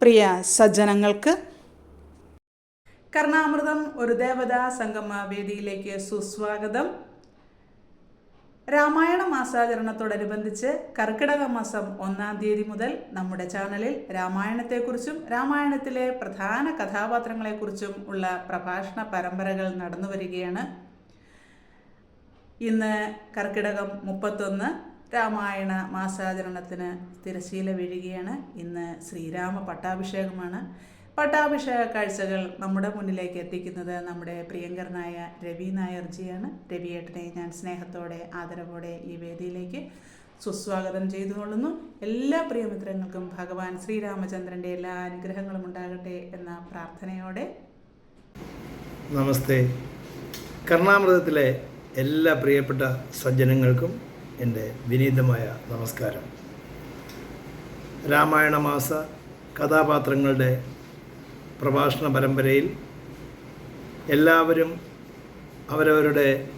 പ്രിയ സജ്ജനങ്ങൾക്ക് കർണാമൃതം ഒരു ദേവതാ സംഗമ വേദിയിലേക്ക് സുസ്വാഗതം. രാമായണ മാസാചരണത്തോടനുബന്ധിച്ച് കർക്കിടക മാസം ഒന്നാം തീയതി മുതൽ നമ്മുടെ ചാനലിൽ രാമായണത്തെക്കുറിച്ചും രാമായണത്തിലെ പ്രധാന കഥാപാത്രങ്ങളെക്കുറിച്ചും ഉള്ള പ്രഭാഷണ പരമ്പരകൾ നടന്നു വരികയാണ് ഇന്ന് കർക്കിടകം മുപ്പത്തൊന്ന് രാമായണ മാസാചരണത്തിന് തിരശീല വീഴുകയാണ്. ഇന്ന് ശ്രീരാമ പട്ടാഭിഷേകമാണ്. പട്ടാഭിഷേക കാഴ്ചകൾ നമ്മുടെ മുന്നിലേക്ക് എത്തിക്കുന്നത് നമ്മുടെ പ്രിയങ്കരനായ രവി നായർജിയാണ്. രവിയേട്ടനെ ഞാൻ സ്നേഹത്തോടെ ആദരവോടെ ഈ വേദിയിലേക്ക് സുസ്വാഗതം ചെയ്തുകൊള്ളുന്നു. എല്ലാ പ്രിയമിത്രങ്ങൾക്കും ഭഗവാൻ ശ്രീരാമചന്ദ്രന്റെ എല്ലാ അനുഗ്രഹങ്ങളും ഉണ്ടാകട്ടെ എന്ന പ്രാർത്ഥനയോടെ. നമസ്തേ. കർണാമൃതത്തിലെ എല്ലാ പ്രിയപ്പെട്ട സജ്ജനങ്ങൾക്കും എന്റെ വിനീതമായ നമസ്കാരം. രാമായണ മാസ കഥാപാത്രങ്ങളുടെ പ്രഭാഷണ പരമ്പരയിൽ എല്ലാവരും അവരവരുടെ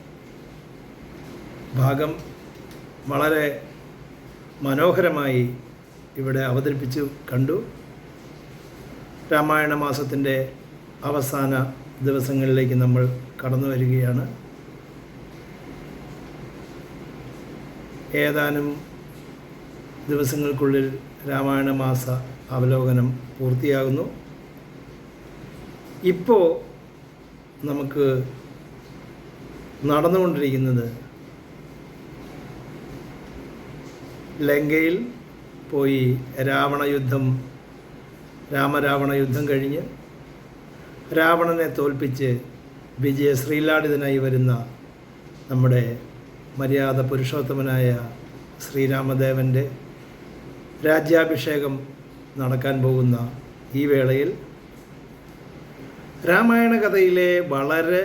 ഭാഗം വളരെ മനോഹരമായി ഇവിടെ അവതരിപ്പിച്ചു കണ്ടു. രാമായണ മാസത്തിന്റെ അവസാന ദിവസങ്ങളിലേക്ക് നമ്മൾ കടന്നു വരികയാണ്. ഏതാനും ദിവസങ്ങൾക്കുള്ളിൽ രാമായണ മാസ അവലോകനം പൂർത്തിയാകുന്നു. ഇപ്പോൾ നമുക്ക് നടന്നുകൊണ്ടിരിക്കുന്നത് ലങ്കയിൽ പോയി രാവണ യുദ്ധം രാമരാവണ യുദ്ധം കഴിഞ്ഞ് രാവണനെ തോൽപ്പിച്ച് വിജയ ശ്രീലാടിതനായി വരുന്ന നമ്മുടെ മര്യാദ പുരുഷോത്തമനായ ശ്രീരാമദേവന്റെ രാജ്യാഭിഷേകം നടക്കാൻ പോകുന്ന ഈ വേളയിൽ രാമായണ കഥയിലെ വളരെ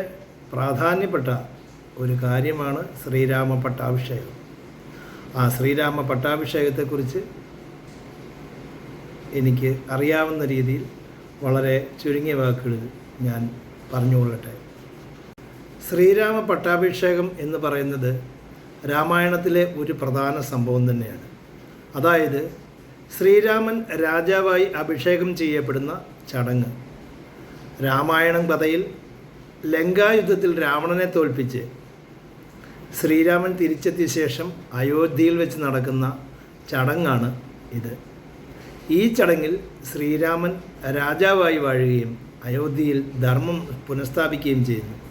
പ്രാധാന്യപ്പെട്ട ഒരു കാര്യമാണ് ശ്രീരാമ പട്ടാഭിഷേകം. ആ ശ്രീരാമ പട്ടാഭിഷേകത്തെക്കുറിച്ച് എനിക്ക് അറിയാവുന്ന രീതിയിൽ വളരെ ചുരുങ്ങിയ വാക്കുകളിൽ ഞാൻ പറഞ്ഞുകൊള്ളട്ടെ. ശ്രീരാമ പട്ടാഭിഷേകം എന്ന് പറയുന്നത് രാമായണത്തിലെ ഒരു പ്രധാന സംഭവം തന്നെയാണ്. അതായത് ശ്രീരാമൻ രാജാവായി അഭിഷേകം ചെയ്യപ്പെടുന്ന ചടങ്ങ്. രാമായണം കഥയിൽ ലങ്കായുദ്ധത്തിൽ രാവണനെ തോൽപ്പിച്ച് ശ്രീരാമൻ തിരിച്ചെത്തിയ ശേഷം അയോധ്യയിൽ വെച്ച് നടക്കുന്ന ചടങ്ങാണ് ഇത്. ഈ ചടങ്ങിൽ ശ്രീരാമൻ രാജാവായി വാഴുകയും അയോധ്യയിൽ ധർമ്മം പുനഃസ്ഥാപിക്കുകയും ചെയ്യുന്നു.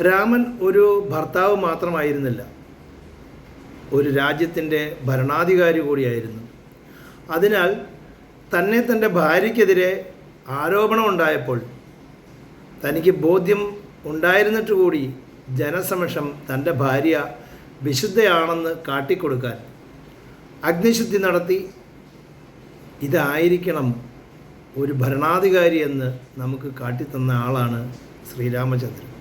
രാമൻ ഒരു ഭർത്താവ് മാത്രമായിരുന്നില്ല. ഒരു രാജ്യത്തിന്റെ ഭരണാധികാരി കൂടിയായിരുന്നു. അതിനാൽ തന്നെ തന്റെ ഭാര്യയ്ക്കെതിരെ ആരോപണം ഉണ്ടായപ്പോൾ തനിക്ക് ബോധ്യം ഉണ്ടായിരുന്നിട്ട് കൂടി ജനസമക്ഷം തന്റെ ഭാര്യ വിശുദ്ധയാണെന്ന് കാട്ടിക്കൊടുക്കാൻ അഗ്നിശുദ്ധി നടത്തി. ഇതായിരിക്കണം ഒരു ഭരണാധികാരി എന്ന് നമുക്ക് കാട്ടിത്തന്ന ആളാണ് ശ്രീരാമചന്ദ്രൻ.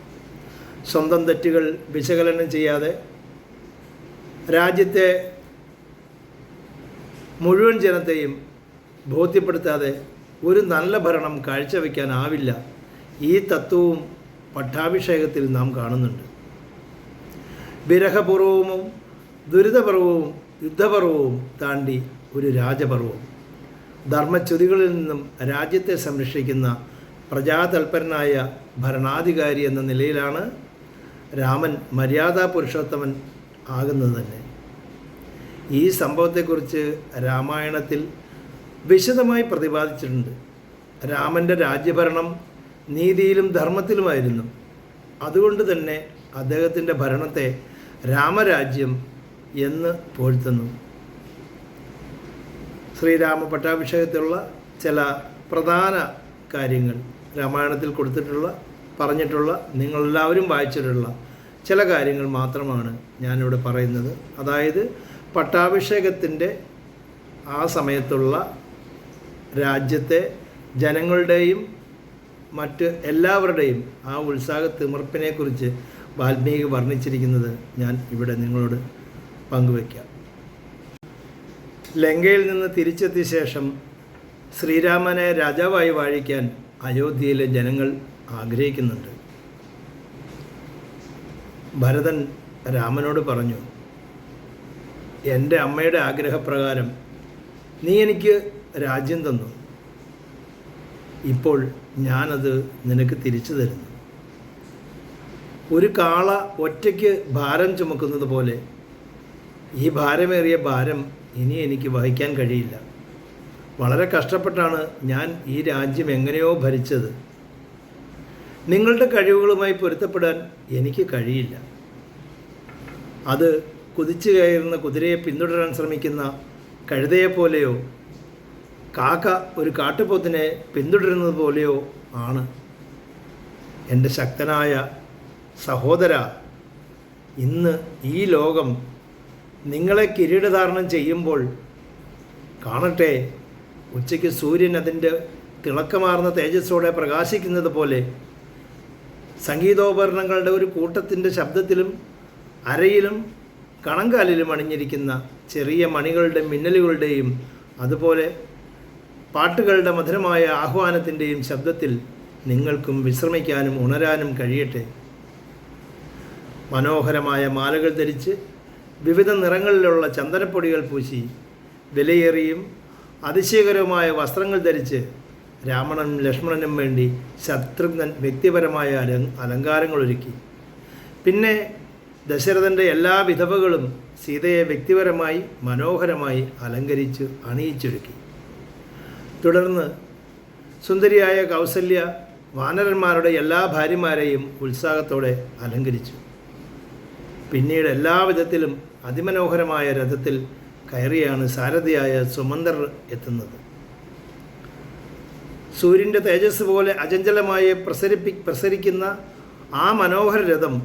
സ്വന്തം തെറ്റുകൾ വിശകലനം ചെയ്യാതെ രാജ്യത്തെ മുഴുവൻ ജനത്തെയും ബോധ്യപ്പെടുത്താതെ ഒരു നല്ല ഭരണം കാഴ്ചവെക്കാനാവില്ല. ഈ തത്വവും പട്ടാഭിഷേകത്തിൽ നാം കാണുന്നുണ്ട്. വിരഹപൂർവവും ദുരിതപർവവും യുദ്ധപർവവും താണ്ടി ഒരു രാജപർവം ധർമ്മച്യുതികളിൽ നിന്നും രാജ്യത്തെ സംരക്ഷിക്കുന്ന പ്രജാതൽപരനായ ഭരണാധികാരി എന്ന നിലയിലാണ് രാമൻ മര്യാദാ പുരുഷോത്തമൻ ആകുന്നത് തന്നെ. ഈ സംഭവത്തെക്കുറിച്ച് രാമായണത്തിൽ വിശദമായി പ്രതിപാദിച്ചിട്ടുണ്ട്. രാമന്റെ രാജ്യഭരണം നീതിയിലും ധർമ്മത്തിലുമായിരുന്നു. അതുകൊണ്ട് തന്നെ അദ്ദേഹത്തിന്റെ ഭരണത്തെ രാമരാജ്യം എന്ന് പോഴ്ത്തുന്നു ശ്രീരാമ പട്ടാഭിഷേകത്തിലുള്ള ചില പ്രധാന കാര്യങ്ങൾ രാമായണത്തിൽ കൊടുത്തിട്ടുള്ള പറഞ്ഞിട്ടുള്ള നിങ്ങളെല്ലാവരും വായിച്ചിട്ടുള്ള ചില കാര്യങ്ങൾ മാത്രമാണ് ഞാനിവിടെ പറയുന്നത്. അതായത് പട്ടാഭിഷേകത്തിന്റെ ആ സമയത്തുള്ള രാജ്യത്തെ ജനങ്ങളുടെയും മറ്റ് എല്ലാവരുടെയും ആ ഉത്സാഹ തിമിർപ്പിനെക്കുറിച്ച് വാൽമീകി വർണിച്ചിരിക്കുന്നത് ഞാൻ ഇവിടെ നിങ്ങളോട് പങ്കുവയ്ക്കാം. ലങ്കയിൽ നിന്ന് തിരിച്ചെത്തിയ ശേഷം ശ്രീരാമനെ രാജാവായി വാഴിക്കാൻ അയോധ്യയിലെ ജനങ്ങൾ ആഗ്രഹിക്കുന്നുണ്ട്. ഭരതൻ രാമനോട് പറഞ്ഞു എന്റെ അമ്മയുടെ ആഗ്രഹപ്രകാരം നീ എനിക്ക് രാജ്യം തന്നു. ഇപ്പോൾ ഞാനത് നിനക്ക് തിരിച്ചു തരുന്നു. ഒരു കാള ഒറ്റയ്ക്ക് ഭാരം ചുമക്കുന്നത് പോലെ ഈ ഭാരമേറിയ ഭാരം ഇനി എനിക്ക് വഹിക്കാൻ കഴിയില്ല. വളരെ കഷ്ടപ്പെട്ടാണ് ഞാൻ ഈ രാജ്യം എങ്ങനെയോ ഭരിച്ചത്. നിങ്ങളുടെ കഴിവുകളുമായി പൊരുത്തപ്പെടാൻ എനിക്ക് കഴിയില്ല. അത് കുതിച്ചു കയറുന്ന കുതിരയെ പിന്തുടരാൻ ശ്രമിക്കുന്ന കഴുതയെപ്പോലെയോ കാക്ക ഒരു കാട്ടുപോത്തിനെ പിന്തുടരുന്നത് പോലെയോ ആണ്. എന്റെ ശക്തനായ സഹോദര ഇന്ന് ഈ ലോകം നിങ്ങളെ കിരീടധാരണം ചെയ്യുമ്പോൾ കാണട്ടെ ഉച്ചയ്ക്ക് സൂര്യൻ അതിന്റെ തിളക്കമാർന്ന തേജസ്സോടെ പ്രകാശിക്കുന്നത് പോലെ സംഗീതോപകരണങ്ങളുടെ ഒരു കൂട്ടത്തിന്റെ ശബ്ദത്തിലും അരയിലും കണങ്കാലിലും അണിഞ്ഞിരിക്കുന്ന ചെറിയ മണികളുടെ മിന്നലുകളുടെയും അതുപോലെ പാട്ടുകളുടെ മധുരമായ ആഹ്വാനത്തിന്റെയും ശബ്ദത്തിൽ നിങ്ങൾക്കും വിശ്രമിക്കാനും ഉണരാനും കഴിയട്ടെ. മനോഹരമായ മാലകൾ ധരിച്ച് വിവിധ നിറങ്ങളിലുള്ള ചന്ദനപ്പൊടികൾ പൂശി വിലയേറിയും അതിശയകരവുമായ വസ്ത്രങ്ങൾ ധരിച്ച് രാമണനും ലക്ഷ്മണനും വേണ്ടി ശത്രുഘ്നൻ വ്യക്തിപരമായ അല അലങ്കാരങ്ങൾ ഒരുക്കി പിന്നെ ദശരഥന്റെ എല്ലാ വിധവകളും സീതയെ വ്യക്തിപരമായി മനോഹരമായി അലങ്കരിച്ച് അണിയിച്ചൊരുക്കി. തുടർന്ന് സുന്ദരിയായ കൗസല്യ വാനരന്മാരുടെ എല്ലാ ഭാര്യമാരെയും ഉത്സാഹത്തോടെ അലങ്കരിച്ചു. പിന്നീട് എല്ലാ വിധത്തിലും അതിമനോഹരമായ രഥത്തിൽ കയറിയാണ് സാരഥിയായ സുമന്ദർ എത്തുന്നത്. സൂര്യന്റെ തേജസ് പോലെ അചഞ്ചലമായി പ്രസരിപ്പി പ്രസരിക്കുന്ന ആ മനോഹര രഥം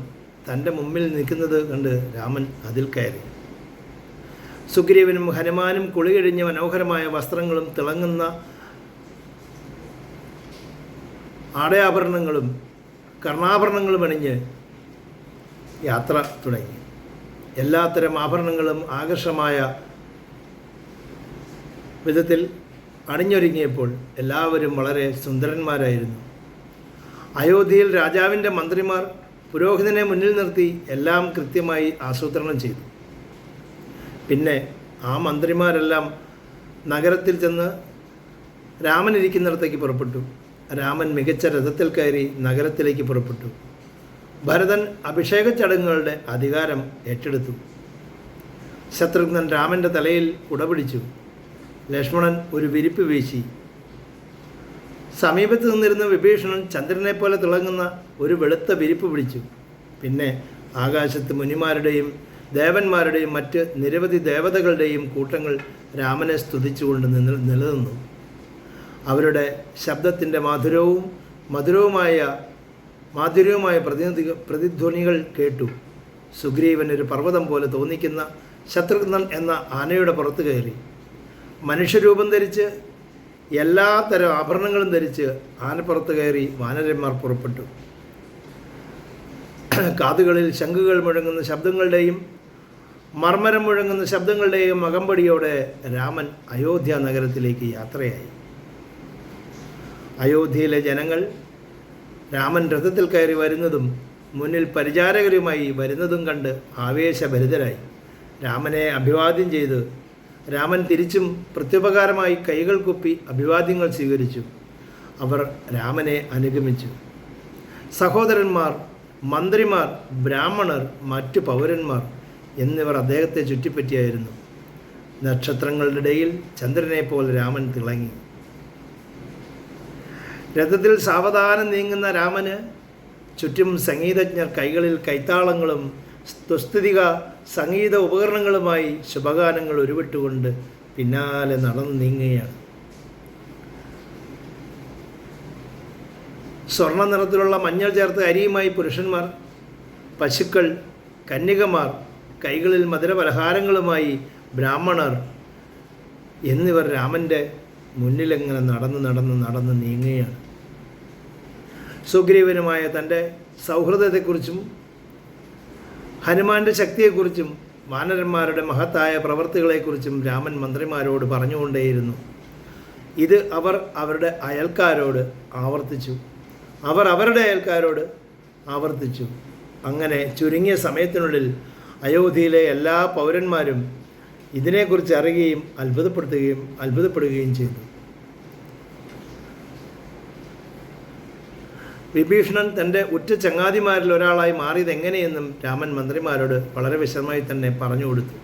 തന്റെ മുമ്പിൽ നിൽക്കുന്നത് കണ്ട് രാമൻ അതിൽ കയറി. സുഗ്രീവനും ഹനുമാനും കുളികഴിഞ്ഞ മനോഹരമായ വസ്ത്രങ്ങളും തിളങ്ങുന്ന ആടയാഭരണങ്ങളും കർണാഭരണങ്ങളും അണിഞ്ഞ് യാത്ര തുടങ്ങി. എല്ലാത്തരം ആഭരണങ്ങളും ആകർഷമായ വിധത്തിൽ അണിഞ്ഞൊരുങ്ങിയപ്പോൾ എല്ലാവരും വളരെ സുന്ദരന്മാരായിരുന്നു. അയോധ്യയിൽ രാജാവിന്റെ മന്ത്രിമാർ പുരോഹിതനെ മുന്നിൽ നിർത്തി എല്ലാം കൃത്യമായി ആസൂത്രണം ചെയ്തു. പിന്നെ ആ മന്ത്രിമാരെല്ലാം നഗരത്തിൽ ചെന്ന് രാമൻ ഇരിക്കുന്നിടത്തേക്ക് പുറപ്പെട്ടു. രാമൻ മികച്ച രഥത്തിൽ കയറി നഗരത്തിലേക്ക് പുറപ്പെട്ടു. ഭരതൻ അഭിഷേക ചടങ്ങുകളുടെ അധികാരം ഏറ്റെടുത്തു. ശത്രുഘ്നൻ രാമന്റെ തലയിൽ കുടപിടിച്ചു. ലക്ഷ്മണൻ ഒരു വിരിപ്പ് വീശി. സമീപത്ത് നിന്നിരുന്ന വിഭീഷണൻ ചന്ദ്രനെ പോലെ തിളങ്ങുന്ന ഒരു വെളുത്ത വിരിപ്പ് പിടിച്ചു. പിന്നെ ആകാശത്ത് മുനിമാരുടെയും ദേവന്മാരുടെയും മറ്റ് നിരവധി ദേവതകളുടെയും കൂട്ടങ്ങൾ രാമനെ സ്തുതിച്ചുകൊണ്ട് നിന്ന് നിലനിന്നു. അവരുടെ ശബ്ദത്തിന്റെ മാധുരവും മധുരവുമായ മാധുര്യവുമായ പ്രതിനിധി പ്രതിധ്വനികൾ കേട്ടു. സുഗ്രീവൻ ഒരു പർവതം പോലെ തോന്നിക്കുന്ന ശത്രുഘ്നൻ എന്ന ആനയുടെ പുറത്ത് കയറി. മനുഷ്യരൂപം ധരിച്ച് എല്ലാ തരം ആഭരണങ്ങളും ധരിച്ച് ആനപ്പുറത്ത് കയറി വാനരന്മാർ പുറപ്പെട്ടു. കാതുകളിൽ ശംഖുകൾ മുഴങ്ങുന്ന ശബ്ദങ്ങളുടെയും മർമ്മരം മുഴങ്ങുന്ന ശബ്ദങ്ങളുടെയും അകമ്പടിയോടെ രാമൻ അയോധ്യ നഗരത്തിലേക്ക് യാത്രയായി. അയോധ്യയിലെ ജനങ്ങൾ രാമൻ രഥത്തിൽ കയറി വരുന്നതും മുന്നിൽ പരിചാരകരുമായി വരുന്നതും കണ്ട് ആവേശഭരിതരായി. രാമനെ അഭിവാദ്യം ചെയ്ത് രാമൻ തിരിച്ചും പ്രത്യുപകാരമായി കൈകൾ കുപ്പി അഭിവാദ്യങ്ങൾ സ്വീകരിച്ചു. അവർ രാമനെ അനുഗമിച്ചു. സഹോദരന്മാർ മന്ത്രിമാർ ബ്രാഹ്മണർ മറ്റു പൗരന്മാർ എന്നിവർ അദ്ദേഹത്തെ ചുറ്റിപ്പറ്റിയായിരുന്നു. നക്ഷത്രങ്ങളുടെ ഇടയിൽ ചന്ദ്രനെ പോലെ രാമൻ തിളങ്ങി. രഥത്തിൽ സാവധാനം നീങ്ങുന്ന രാമന് ചുറ്റും സംഗീതജ്ഞർ കൈകളിൽ കൈത്താളങ്ങളും സ്തുസ്തുതിക സംഗീത ഉപകരണങ്ങളുമായി ശുഭഗാനങ്ങൾ ഉരുവിട്ടുകൊണ്ട് പിന്നാലെ നടന്നു നീങ്ങുകയാണ്. സ്വർണ നിറത്തിലുള്ള മഞ്ഞൾ ചേർത്ത അരിയുമായി പുരുഷന്മാർ പശുക്കൾ കന്യകമാർ കൈകളിൽ മധുരപലഹാരങ്ങളുമായി ബ്രാഹ്മണർ എന്നിവർ രാമന്റെ മുന്നിലെങ്ങനെ നടന്ന് നടന്ന് നടന്ന് നീങ്ങുകയാണ്. സുഗ്രീവനുമായ തന്റെ സൗഹൃദത്തെക്കുറിച്ചും ഹനുമാന്റെ ശക്തിയെക്കുറിച്ചും വാനരന്മാരുടെ മഹത്തായ പ്രവൃത്തികളെക്കുറിച്ചും രാമൻ മന്ത്രിമാരോട് പറഞ്ഞുകൊണ്ടേയിരുന്നു. ഇത് അവർ അവരുടെ അയൽക്കാരോട് ആവർത്തിച്ചു. അവർ അവരുടെ അയൽക്കാരോട് ആവർത്തിച്ചു. അങ്ങനെ ചുരുങ്ങിയ സമയത്തിനുള്ളിൽ അയോധ്യയിലെ എല്ലാ പൗരന്മാരും ഇതിനെക്കുറിച്ച് അറിയുകയും അത്ഭുതപ്പെടുത്തുകയും അത്ഭുതപ്പെടുകയും ചെയ്തു. വിഭീഷണൻ തന്റെ ഉറ്റ ചങ്ങാതിമാരിൽ ഒരാളായി മാറിയത് എങ്ങനെയെന്നും രാമൻ മന്ത്രിമാരോട് വളരെ വിശദമായി തന്നെ പറഞ്ഞു കൊടുത്തു.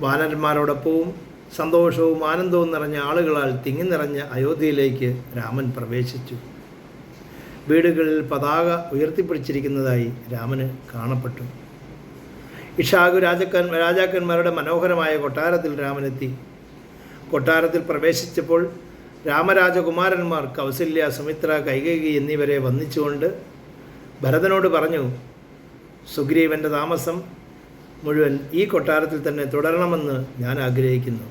വാനരന്മാരോടൊപ്പവും സന്തോഷവും ആനന്ദവും നിറഞ്ഞ ആളുകളാൽ തിങ്ങി നിറഞ്ഞ അയോധ്യയിലേക്ക് രാമൻ പ്രവേശിച്ചു. വീടുകളിൽ പതാക ഉയർത്തിപ്പിടിച്ചിരിക്കുന്നതായി രാമന് കാണപ്പെട്ടു. ഇഷാഗു രാജക്കൻ രാജാക്കന്മാരുടെ മനോഹരമായ കൊട്ടാരത്തിൽ രാമനെത്തി. കൊട്ടാരത്തിൽ പ്രവേശിച്ചപ്പോൾ രാമരാജകുമാരന്മാർ കൗസല്യ സുമിത്ര കൈകൈകി എന്നിവരെ വന്ദിച്ചുകൊണ്ട് ഭരതനോട് പറഞ്ഞു സുഗ്രീവന്റെ താമസം മുഴുവൻ ഈ കൊട്ടാരത്തിൽ തന്നെ തുടരണമെന്ന് ഞാൻ ആഗ്രഹിക്കുന്നു.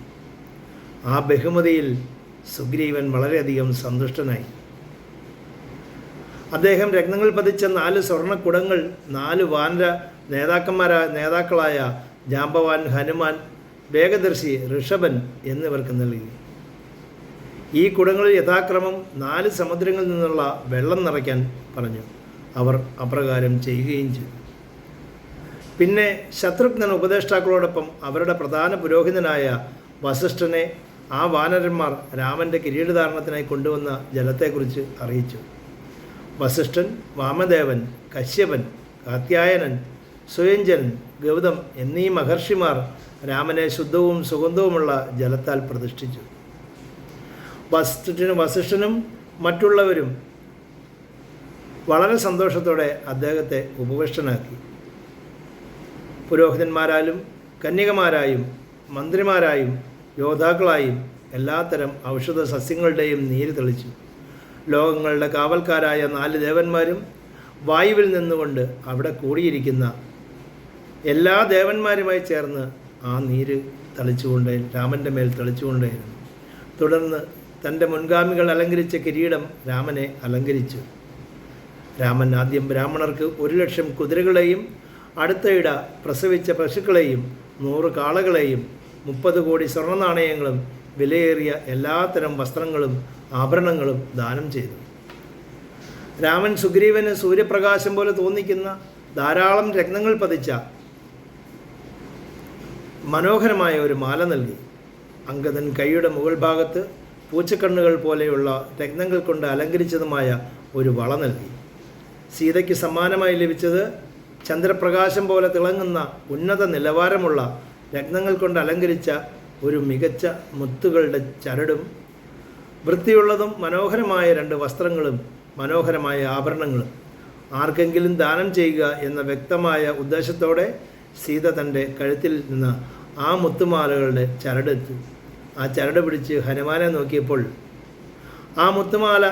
ആ ബഹുമതിയിൽ സുഗ്രീവൻ വളരെയധികം സന്തുഷ്ടനായി. അദ്ദേഹം രത്നങ്ങൾ പതിച്ച നാല് സ്വർണക്കുടങ്ങൾ നാല് വാനര നേതാക്കന്മാരായ നേതാക്കളായ ജാമ്പവാൻ ഹനുമാൻ വേഗദർശി ഋഷഭൻ എന്നിവർക്ക് നൽകി. ഈ കുടങ്ങളിൽ യഥാക്രമം നാല് സമുദ്രങ്ങളിൽ നിന്നുള്ള വെള്ളം നിറയ്ക്കാൻ പറഞ്ഞു. അവർ അപ്രകാരം ചെയ്യുകയും ചെയ്തു. പിന്നെ ശത്രുഘ്നൻ ഉപദേഷ്ടാക്കളോടൊപ്പം അവരുടെ പ്രധാന പുരോഹിതനായ വസിഷ്ഠനെ ആ വാനരന്മാർ രാമന്റെ കിരീടധാരണത്തിനായി കൊണ്ടുവന്ന ജലത്തെക്കുറിച്ച് അറിയിച്ചു. വസിഷ്ഠൻ വാമദേവൻ കശ്യപൻ കാത്യായനൻ സുയഞ്ജനൻ ഗൗതം എന്നീ മഹർഷിമാർ രാമനെ ശുദ്ധവും സുഗന്ധവുമുള്ള ജലത്താൽ പ്രതിഷ്ഠിച്ചു. വസിഷ്ഠനും വസിഷ്ഠനും മറ്റുള്ളവരും വളരെ സന്തോഷത്തോടെ അദ്ദേഹത്തെ ഉപവിഷ്ടനാക്കി. പുരോഹിതന്മാരാലും കന്യകമാരായും മന്ത്രിമാരായും യോദ്ധാക്കളായും എല്ലാത്തരം ഔഷധ സസ്യങ്ങളുടെയും നീര് തെളിച്ചു. ലോകങ്ങളുടെ കാവൽക്കാരായ നാല് ദേവന്മാരും വായുവിൽ നിന്നുകൊണ്ട് അവിടെ കൂടിയിരിക്കുന്ന എല്ലാ ദേവന്മാരുമായി ചേർന്ന് ആ നീര് തളിച്ചുകൊണ്ട് രാമന്റെ മേൽ തളിച്ചുകൊണ്ടേയിരുന്നു. തുടർന്ന് തന്റെ മുൻഗാമികൾ അലങ്കരിച്ച കിരീടം രാമനെ അലങ്കരിച്ചു. രാമൻ ആദ്യം ബ്രാഹ്മണർക്ക് ഒരു ലക്ഷം കുതിരകളെയും അടുത്തയിട പ്രസവിച്ച പശുക്കളെയും നൂറ് കാളകളെയും മുപ്പത് കോടി സ്വർണ നാണയങ്ങളും വിലയേറിയ എല്ലാത്തരം വസ്ത്രങ്ങളും ആഭരണങ്ങളും ദാനം ചെയ്തു. രാമൻ സുഗ്രീവന് സൂര്യപ്രകാശം പോലെ തോന്നിക്കുന്ന ധാരാളം രത്നങ്ങൾ പതിച്ച മനോഹരമായ ഒരു മാല നൽകി. അങ്കദൻ കൈയുടെ മുകൾ ഭാഗത്ത് പൂച്ചക്കണ്ണുകൾ പോലെയുള്ള രത്നങ്ങൾ കൊണ്ട് അലങ്കരിച്ചതുമായ ഒരു വള നൽകി. സീതയ്ക്ക് സമ്മാനമായി ലഭിച്ചത് ചന്ദ്രപ്രകാശം പോലെ തിളങ്ങുന്ന ഉന്നത നിലവാരമുള്ള രത്നങ്ങൾ കൊണ്ട് അലങ്കരിച്ച ഒരു മികച്ച മുത്തുകളുടെ ചരടും വൃത്തിയുള്ളതും മനോഹരമായ രണ്ട് വസ്ത്രങ്ങളും മനോഹരമായ ആഭരണങ്ങളും. ആർക്കെങ്കിലും ദാനം ചെയ്യുക എന്ന വ്യക്തമായ ഉദ്ദേശത്തോടെ സീത തന്റെ കഴുത്തിൽ നിന്ന് ആ മുത്തുമാലകളുടെ ചരടെത്തു ആ ചരട് പിടിച്ച് ഹനുമാനെ നോക്കിയപ്പോൾ ആ മുത്തുമാല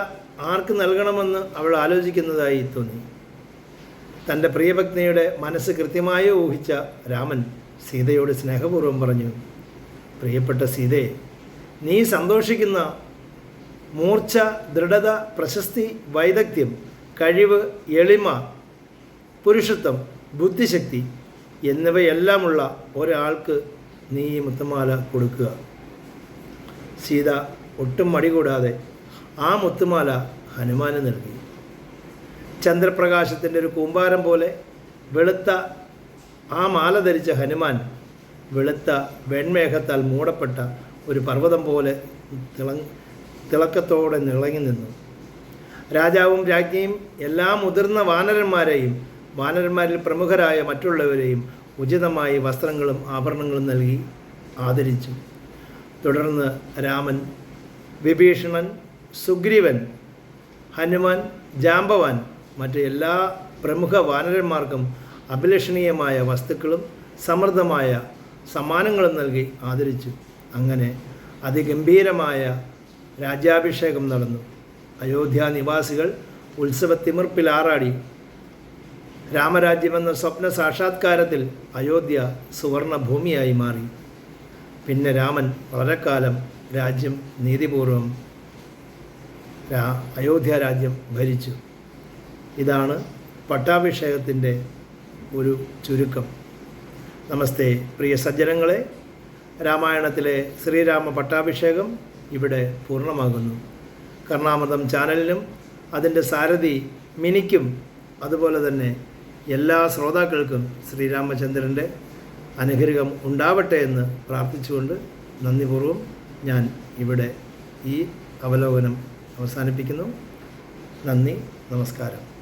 ആർക്ക് നൽകണമെന്ന് അവൾ ആലോചിക്കുന്നതായി തോന്നി. തന്റെ പ്രിയഭക്തിയുടെ മനസ്സ് കൃത്യമായി ഊഹിച്ച രാമൻ സീതയോട് സ്നേഹപൂർവം പറഞ്ഞു പ്രിയപ്പെട്ട സീതയെ നീ സന്തോഷിക്കുന്ന മൂർച്ച ദൃഢത പ്രശസ്തി വൈദഗ്ധ്യം കഴിവ് എളിമ പുരുഷത്വം ബുദ്ധിശക്തി എന്നിവയെല്ലാമുള്ള ഒരാൾക്ക് നീ ഈ മുത്തമാല കൊടുക്കുക. സീത ഒട്ടും മടി കൂടാതെ ആ മുത്തുമാല ഹനുമാന് നൽകി. ചന്ദ്രപ്രകാശത്തിന്റെ ഒരു കൂമ്പാരം പോലെ വെളുത്ത ആ മാല ധരിച്ച ഹനുമാൻ വെളുത്ത വെൺമേഘത്താൽ മൂടപ്പെട്ട ഒരു പർവതം പോലെ തിള തിളക്കത്തോടെ നിളങ്ങി നിന്നു. രാജാവും രാജ്ഞിയും എല്ലാ മുതിർന്ന വാനരന്മാരെയും വാനരന്മാരിൽ പ്രമുഖരായ മറ്റുള്ളവരെയും ഉചിതമായി വസ്ത്രങ്ങളും ആഭരണങ്ങളും നൽകി ആദരിച്ചു. തുടർന്ന് രാമൻ വിഭീഷണൻ സുഗ്രീവൻ ഹനുമാൻ ജാമ്പവാൻ മറ്റ് എല്ലാ പ്രമുഖ വാനരന്മാർക്കും അഭിലഷണീയമായ വസ്തുക്കളും സമൃദ്ധമായ സമ്മാനങ്ങളും നൽകി ആദരിച്ചു. അങ്ങനെ അതിഗംഭീരമായ രാജ്യാഭിഷേകം നടന്നു. അയോധ്യ നിവാസികൾ ഉത്സവത്തിമിർപ്പിൽ ആറാടി. രാമരാജ്യമെന്ന സ്വപ്ന സാക്ഷാത്കാരത്തിൽ അയോധ്യ സുവർണഭൂമിയായി മാറി. പിന്നെ രാമൻ വളരെക്കാലം രാജ്യം നീതിപൂർവം അയോധ്യ രാജ്യം ഭരിച്ചു. ഇതാണ് പട്ടാഭിഷേകത്തിന്റെ ഒരു ചുരുക്കം. നമസ്തേ പ്രിയ സജ്ജനങ്ങളെ രാമായണത്തിലെ ശ്രീരാമ പട്ടാഭിഷേകം ഇവിടെ പൂർണമാകുന്നു. കർണാമതം ചാനലിനും അതിന്റെ സാരഥി മിനിക്കും അതുപോലെ തന്നെ എല്ലാ ശ്രോതാക്കൾക്കും ശ്രീരാമചന്ദ്രന്റെ അനുഗ്രഹം ഉണ്ടാവട്ടെ എന്ന് പ്രാർത്ഥിച്ചുകൊണ്ട് നന്ദിപൂർവം ഞാൻ ഇവിടെ ഈ അവലോകനം അവസാനിപ്പിക്കുന്നു. നന്ദി നമസ്കാരം.